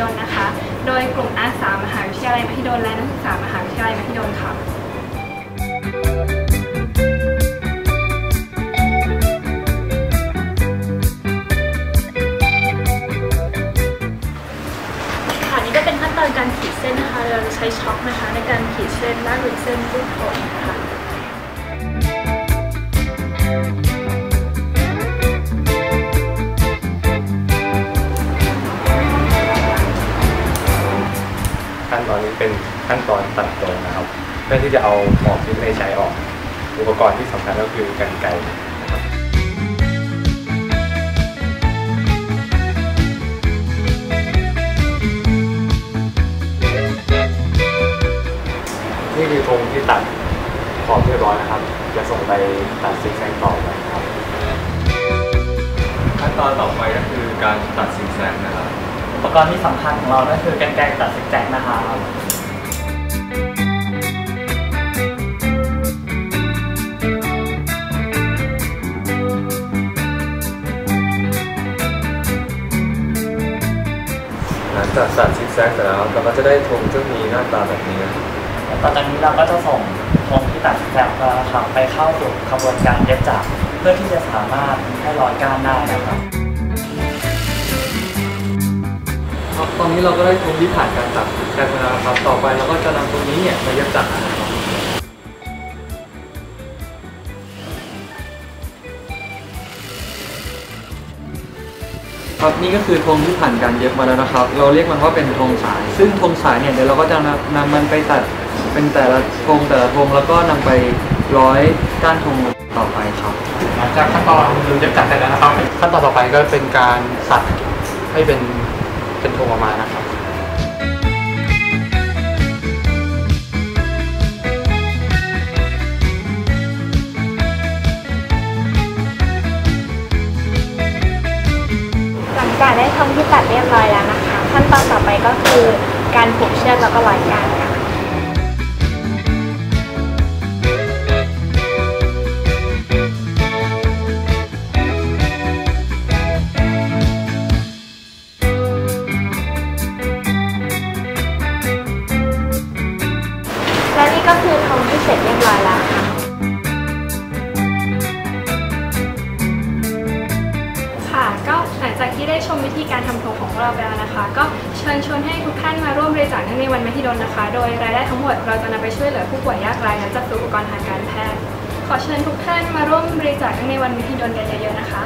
ดลนะคะ โดยกลุ่มอาสามหาวิทยาลัยมหิดลและนักศึกษามหาวิทยาลัยมหิดลค่ะค่ะนี่ก็เป็นขั้นตอนการขีดเส้นนะคะ เราจะใช้ช็อคนะคะ ในการขีดเส้นลากหรือเส้นรูปโขั้นตอนนี้เป็นขั้นตอนตัดตรงนะครับ เพื่อที่จะเอาของที่ไม่ได้ใช้ออก อุปกรณ์ที่สำคัญก็คือกรรไกรนะครับนี่คือธงที่ตัดขอบเรียบร้อยนะครับ จะส่งไปตัดซิกแซกต่อไปครับ ขั้นตอนต่อไปก็คือการตัดซิกแซกนะครับ อุปกรณ์ที่สำคัญของเราก็คือกันไกรตัดซิกแซกนะครับหลังจากตัดซิกแซกเสร็จแล้วเราก็จะได้ธงที่มีหน้าตาแบบนี้นะครับต่อจากนี้เราก็จะส่งธงที่ตัดซิกแซกของเรานะครับไปเข้าสู่กระบวนการเย็บจักรเพื่อที่จะสามารถให้ร้อยก้านได้นะครับ รันนี้เราก็ได้ชมที่ผ่านการตัดแซมมาแล้วนะครับต่อไปเราก็จะนำตรงนี้เนี่ยมาเย็บจักรครับนี่ก็คือธงที่ผ่านการเย็บมาแล้วนะครับ เราเรียกมันว่าเป็นธงสาย ซึ่งธงสายเนี่ยเดี๋ยวเราก็จะนำนำมันไปตัดเป็นแต่ละธงแต่ละธงแล้วก็นำไปร้อยก้านธงต่อไปครับหลังจากขั้นตอนเย็บจักรเสร็จแล้วนะครับขั้นตอนต่อไปก็เป็นการสัดให้เป็น เป็นโทรมานะครับหลังจากได้ทองที่ตัดเรียบร้อยแล้วนะคะ ขั้นตอนต่อไปก็คือการผูกเชือกแล้วก็ร้อยการค่ะ ได้ชมวิธีการทำธงของเราไปแล้วนะคะ ก็เชิญชวนให้ทุกท่านมาร่วมบริจาคในวันมหิดลนะคะ โดยรายได้ทั้งหมดเราจะนำไปช่วยเหลือผู้ป่วยยากไร้และจัดซื้ออุปกรณ์ทางการแพทย์ ขอเชิญทุกท่านมาร่วมบริจาคในวันมหิดลกันเยอะๆนะคะ